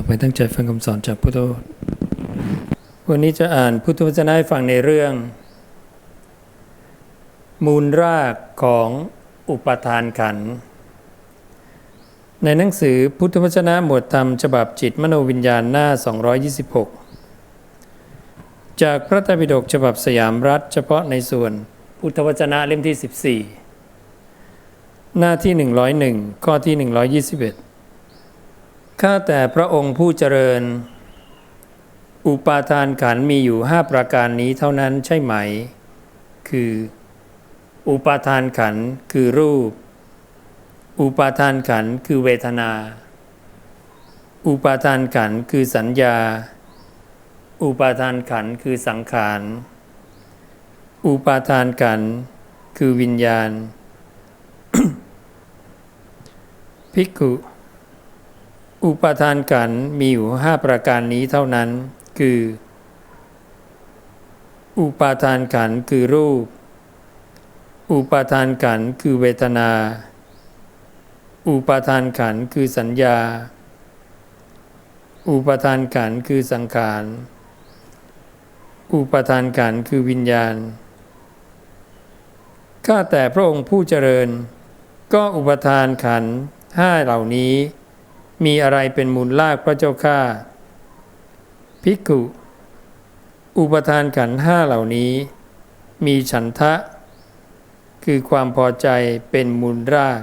ต่อไปตั้งใจฟังคำสอนจากพุทธวันนี้จะอ่านพุทธวจนะให้ฟังในเรื่อง มูลรากของอุปทานขัน ในหนังสือพุทธวจนะหมวดธรรมฉบับจิตมโนวิญญาณหน้า 226 จากพระไตรปิฎกฉบับสยามรัฐ เฉพาะในส่วนพุทธวจนะเล่มที่ 14 หน้าที่ 101 ข้อที่ 121 ข้าแต่พระองค์ผู้เจริญ อุปาทานขันมีอยู่ห้าประการนี้เท่านั้นใช่ไหม คือ อุปาทานขันคือรูป อุปาทานขันคือเวทนา อุปาทานขันคือสัญญา อุปาทานขันคือสังขาร อุปาทานขันคือวิญญาณ ภิกขุ อุปทานขันมีอยู่ห้าประการนี้เท่านั้น คือ อุปทานขันคือรูป อุปทานขันคือเวทนา อุปทานขันคือสัญญา อุปทานขันคือสังขาร อุปทานขันคือวิญญาณ ข้าแต่พระองค์ผู้เจริญ ก็อุปทานขันห้าเหล่านี้ มีอะไรเป็นมูลลากพระเจ้าข้าภิกขุอุปทานขันห้าเหล่านี้ มีฉันทะ คือความพอใจเป็นมูลราก